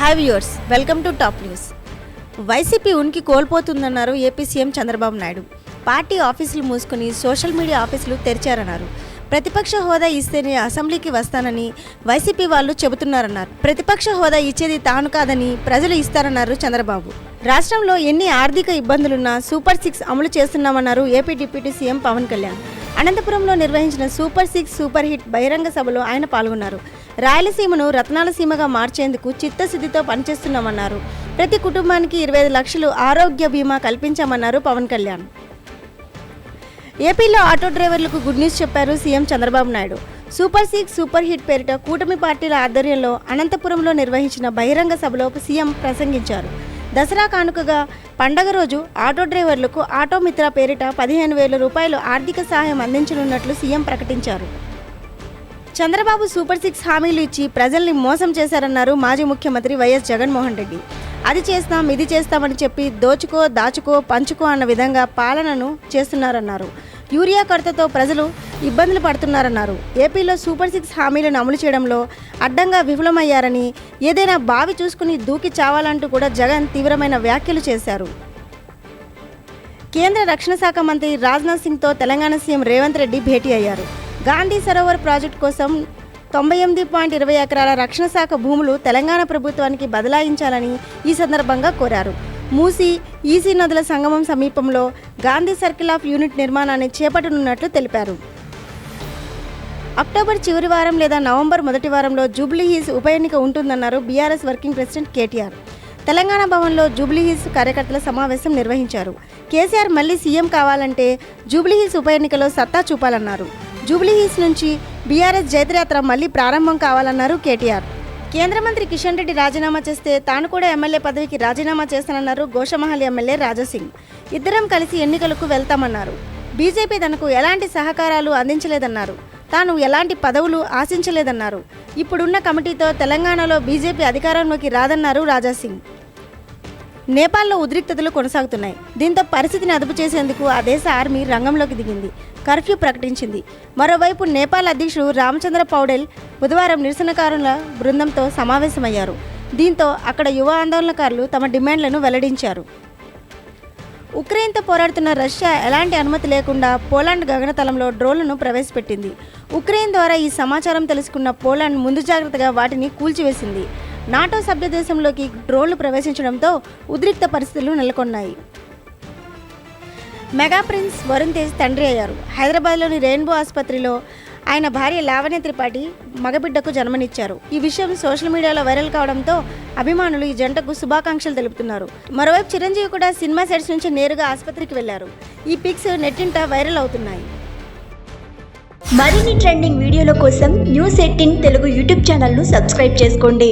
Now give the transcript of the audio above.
Hi viewers welcome to top news YCP ఉనికి కోల్పోతుందన్నారు AP CM Chandrababu Naidu. Party ఆఫీసులు మూసుకుని social media ఆఫీసులు తెరిచారన్నారు. ప్రతిపక్ష హోదా ఇస్తేనే అసెంబ్లీకి వస్తానని వైసీపీ వాళ్ళు చెబుతున్నారన్నారు. ప్రతిపక్ష హోదా ఇచ్చేది తాను కాదని ప్రజలు ఇస్తారన్నారు చంద్రబాబు. రాష్ట్రంలో ఎన్ని ఆర్థిక ఇబ్బందులున్నా సూపర్ సిక్స్ అమలు చేస్తున్నామన్నారు AP deputy CM Pawan Kalyan. అనంతపురంలో నిర్వహించిన సూపర్ సిక్స్ సూపర్ హిట్ బహిరంగ సభలో ఆయన పాల్గొన్నారు. రాయలసీమను రత్నాల సీమగా మార్చేందుకు చిత్తశుద్ధితో పనిచేస్తున్నామన్నారు. ప్రతి కుటుంబానికి ఇరవై ఐదు లక్షలు ఆరోగ్య బీమా కల్పించామన్నారు పవన్ కళ్యాణ్. ఏపీలో ఆటో డ్రైవర్లకు గుడ్ న్యూస్ చెప్పారు CM Chandrababu Naidu. Super six super hit పేరిట కూటమి పార్టీల ఆధ్వర్యంలో అనంతపురంలో నిర్వహించిన బహిరంగ సభలో సీఎం ప్రసంగించారు. దసరా కానుకగా పండగ రోజు ఆటో డ్రైవర్లకు ఆటో మిత్ర పేరిట పదిహేను వేల రూపాయలు ఆర్థిక సహాయం అందించనున్నట్లు సీఎం ప్రకటించారు. చంద్రబాబు సూపర్ సిక్స్ హామీలు ఇచ్చి ప్రజల్ని మోసం చేశారన్నారు మాజీ ముఖ్యమంత్రి వైఎస్ జగన్మోహన్ రెడ్డి. అది చేస్తాం ఇది చేస్తామని చెప్పి దోచుకో దాచుకో పంచుకో అన్న విధంగా పాలనను చేస్తున్నారన్నారు. యూరియా కొరతతో ప్రజలు ఇబ్బందులు పడుతున్నారన్నారు. ఏపీలో సూపర్ సిక్స్ హామీలను అమలు చేయడంలో అడ్డంగా విఫలమయ్యారని ఏదైనా బావి చూసుకుని దూకి చావాలంటూ కూడా జగన్ తీవ్రమైన వ్యాఖ్యలు చేశారు. కేంద్ర రక్షణ శాఖ మంత్రి రాజ్నాథ్ సింగ్తో తెలంగాణ సీఎం రేవంత్ రెడ్డి భేటీ అయ్యారు. గాంధీ సరోవర్ ప్రాజెక్టు కోసం తొంభై ఎనిమిది పాయింట్ ఇరవై ఎకరాల రక్షణ శాఖ భూములు తెలంగాణ ప్రభుత్వానికి బదలాయించాలని ఈ సందర్భంగా కోరారు. మూసి ఈసీ నదుల సంగమం సమీపంలో గాంధీ సర్కిల్ ఆఫ్ యూనిట్ నిర్మాణాన్ని చేపట్టనున్నట్లు తెలిపారు. అక్టోబర్ చివరి వారం లేదా నవంబర్ మొదటి వారంలో జూబ్లీ హిల్స్ ఉప ఎన్నిక ఉంటుందన్నారు BRS working president KTR. Telangana భవన్లో జూబ్లీ కార్యకర్తల సమావేశం నిర్వహించారు. కేసీఆర్ మళ్ళీ సీఎం కావాలంటే జూబ్లీ ఉప ఎన్నికలో సత్తా చూపాలన్నారు. జూబ్లీహిల్స్ నుంచి బీఆర్ఎస్ జైత్రయాత్ర మళ్ళీ ప్రారంభం కావాలన్నారు కేటీఆర్. కేంద్ర మంత్రి కిషన్ రెడ్డి రాజీనామా చేస్తే తాను కూడా ఎమ్మెల్యే పదవికి రాజీనామా చేస్తానన్నారు గోషమహల్ ఎమ్మెల్యే రాజాసింగ్. ఇద్దరం కలిసి ఎన్నికలకు వెళ్తామన్నారు. బీజేపీ తనకు ఎలాంటి సహకారాలు అందించలేదన్నారు. తాను ఎలాంటి పదవులు ఆశించలేదన్నారు. ఇప్పుడున్న కమిటీతో తెలంగాణలో బీజేపీ అధికారంలోకి రాదన్నారు రాజాసింగ్. నేపాల్లో ఉద్రిక్తతలు కొనసాగుతున్నాయి. దీంతో పరిస్థితిని అదుపు చేసేందుకు ఆ దేశ ఆర్మీ రంగంలోకి దిగింది. కర్ఫ్యూ ప్రకటించింది. మరోవైపు నేపాల్ అధ్యక్షుడు రామచంద్ర పౌడెల్ బుధవారం నిరసనకారుల బృందంతో సమావేశమయ్యారు. దీంతో అక్కడ యువ ఆందోళనకారులు తమ డిమాండ్లను వెల్లడించారు. ఉక్రెయిన్తో పోరాడుతున్న రష్యా ఎలాంటి అనుమతి లేకుండా పోలాండ్ గగనతలంలో డ్రోన్లను ప్రవేశపెట్టింది. ఉక్రెయిన్ ద్వారా ఈ సమాచారం తెలుసుకున్న పోలాండ్ ముందు జాగ్రత్తగా వాటిని కూల్చివేసింది. నాటో సభ్య దేశంలోకి డ్రోన్లు ప్రవేశించడంతో ఉద్రిక్త పరిస్థితులు నెలకొన్నాయి. మెగా ప్రిన్స్ వరుణ్ తేజ్ తండ్రి అయ్యారు. హైదరాబాద్లోని రెయిన్బో ఆసుపత్రిలో ఆయన భార్య లావణ్య త్రిపాఠి మగబిడ్డకు జన్మనిచ్చారు. ఈ విషయం సోషల్ మీడియాలో వైరల్ కావడంతో అభిమానులు ఈ జంటకు శుభాకాంక్షలు తెలుపుతున్నారు. మరోవైపు చిరంజీవి కూడా సినిమా సెట్స్ నుంచి నేరుగా ఆసుపత్రికి వెళ్ళారు. ఈ పిక్స్ నెట్టింట వైరల్ అవుతున్నాయి. మరిన్ని ట్రెండింగ్ వీడియోల కోసం న్యూస్ ఎయిటీన్ తెలుగు యూట్యూబ్ ఛానల్ను సబ్స్క్రైబ్ చేసుకోండి.